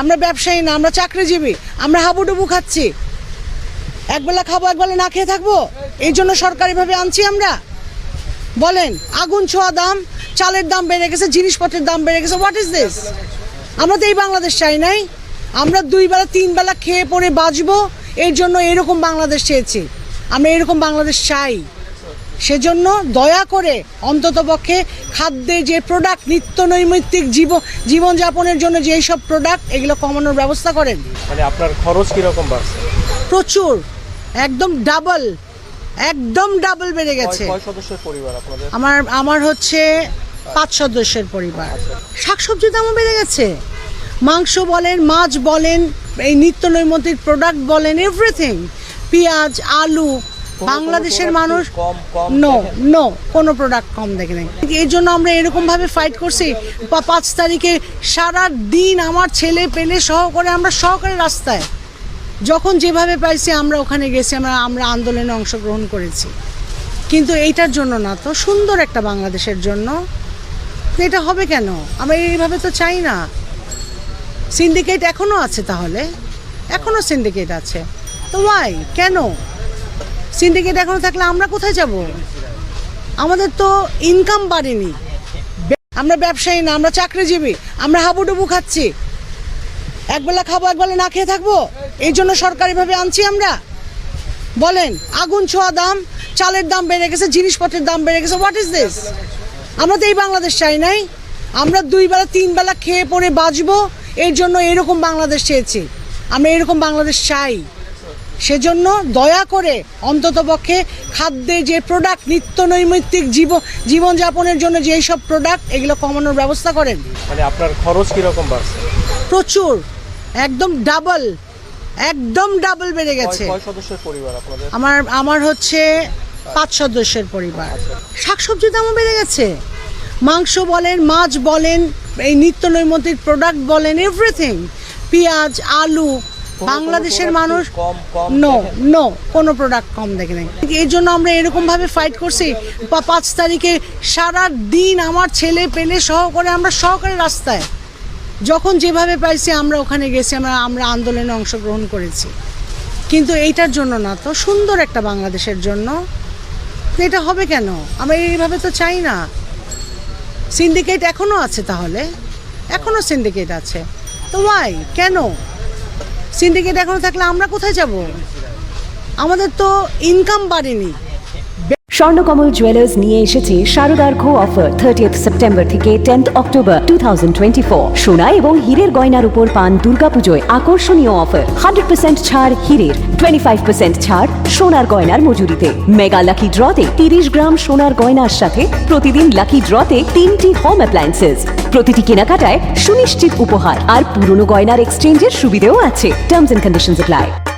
আমরা ব্যবসায়ী না, আমরা চাকরিজীবী, আমরা হাবুডুবু খাচ্ছি। একবেলা খাব, একবেলা না খেয়ে থাকব? এই জন্য সরকারিভাবে আনছি আমরা। বলেন, আগুন ছোঁয়া দাম, চালের দাম বেড়ে গেছে, জিনিসপত্রের দাম বেড়ে গেছে হোয়াট ইজ দিস আমরা তো এই বাংলাদেশ চাই নাই। আমরা দুই বেলা, তিন বেলা খেয়ে পরে বাঁচবো, এর জন্য এরকম বাংলাদেশ চেয়েছি। আমরা এরকম বাংলাদেশ চাই। সেজন্য দয়া করে অন্ততপক্ষে খাদ্যে যে প্রোডাক্ট নিত্য নৈমিত্তিক জীবন জীবনযাপনের জন্য যেই সব প্রোডাক্ট এগুলো কমানোর ব্যবস্থা করেন। মানে আপনার খরচ কীরকম বাড়ছে? প্রচুর একদম ডাবল একদম ডাবল বেড়ে গেছে। আমার আমার হচ্ছে পাঁচ সদস্যের পরিবার। শাকসবজির দামও বেড়ে গেছে। মাংস বলেন মাছ বলেন এই নিত্য নৈমিত্তিক প্রোডাক্ট বলেন এভরিথিং পেঁয়াজ আলু বাংলাদেশের মানুষ নো নো কোনো প্রোডাক্ট কম দেখে নেই। এর জন্য আমরা এরকমভাবে ফাইট করছি পাঁচ তারিখে সারা দিন আমার ছেলে পেলে সহ করে আমরা সহকারে রাস্তায়। যখন যেভাবে পাইছি আমরা ওখানে গেছি আমরা আমরা আন্দোলনে অংশগ্রহণ করেছি। কিন্তু এইটার জন্য না তো সুন্দর একটা বাংলাদেশের জন্য। এটা হবে কেন? আমরা এইভাবে তো চাই না। সিন্ডিকেট এখনও আছে তাহলে? এখনও সিন্ডিকেট আছে। তো ওয়াই কেন? সিন্ডিকেট এখনও থাকলে আমরা কোথায় যাব? আমাদের তো ইনকাম বাড়েনি। আমরা ব্যবসায়ী না, আমরা চাকরিজীবী, আমরা হাবুডুবু খাচ্ছি। একবেলা খাব, একবেলা না খেয়ে থাকব? এই জন্য সরকারিভাবে আনছি আমরা। বলেন, আগুন ছোঁয়া দাম, চালের দাম বেড়ে গেছে, জিনিসপত্রের দাম বেড়ে গেছে হোয়াট ইজ দিস আমরা তো এই বাংলাদেশ চাই নাই। আমরা দুই বেলা, তিন বেলা খেয়ে পরে বাঁচবো, এর জন্য এরকম বাংলাদেশ চেয়েছি। আমরা এরকম বাংলাদেশ চাই। সেজন্য দয়া করে অন্ততপক্ষে খাদ্যে যে প্রোডাক্ট নিত্য নৈমিত্তিক জীবন জীবনযাপনের জন্য যেই সব প্রোডাক্ট এগুলো কমানোর ব্যবস্থা করেন। মানে আপনার খরচ কীরকম বাড়ছে? প্রচুর একদম ডাবল একদম ডাবল বেড়ে গেছে। কয় সদস্যের পরিবার আপনাদের? আমার আমার হচ্ছে পাঁচ সদস্যের পরিবার। শাকসবজির দামও বেড়ে গেছে। মাংস বলেন মাছ বলেন এই নিত্য নৈমিত্তিক প্রোডাক্ট বলেন এভরিথিং পেঁয়াজ আলু বাংলাদেশের মানুষ নো নো কোনো প্রোডাক্ট কম দেখে নেই। এর জন্য আমরা এরকমভাবে ফাইট করছি পাঁচ তারিখে সারা দিন আমার ছেলে পেলে সহ করে আমরা সহকারে রাস্তায় যখন যেভাবে পাইছি আমরা ওখানে গেছি আমরা আমরা আন্দোলনে অংশগ্রহণ করেছি। কিন্তু এইটার জন্য না তো সুন্দর একটা বাংলাদেশের জন্য। এটা হবে কেন? আমরা এইভাবে তো চাই না। সিন্ডিকেট এখনও আছে তাহলে? এখনও সিন্ডিকেট আছে। তো ওয়াই কেন? সিন্ডিকেট এখনও থাকলে আমরা কোথায় যাব? আমাদের তো ইনকাম বাড়েনি। স্বর্ণকমল জুয়েলার্স নিয়ে এসেছে শারদার্ঘ অফার থার্টিয়েথ সেপ্টেম্বর থেকে টেন্থ অক্টোবর টু সোনা এবং হীরের গয়নার উপর পান দুর্গাপুজোয় আকর্ষণীয় অফার হান্ড্রেড পার্সেন্ট ছাড় হীরের টোয়েন্টি ফাইভ পার্সেন্ট ছাড় সোনার গয়নার মজুরিতে। মেগা লাকি ড্রতে তিরিশ গ্রাম সোনার গয়নার সাথে প্রতিদিন লাকি ড্রতে তিনটি হোম অ্যাপ্লায়েন্সেস প্রতিটি কেনাকাটায় সুনিশ্চিত উপহার আর পুরনো গয়নার এক্সচেঞ্জের সুবিধেও আছে। Terms and conditions apply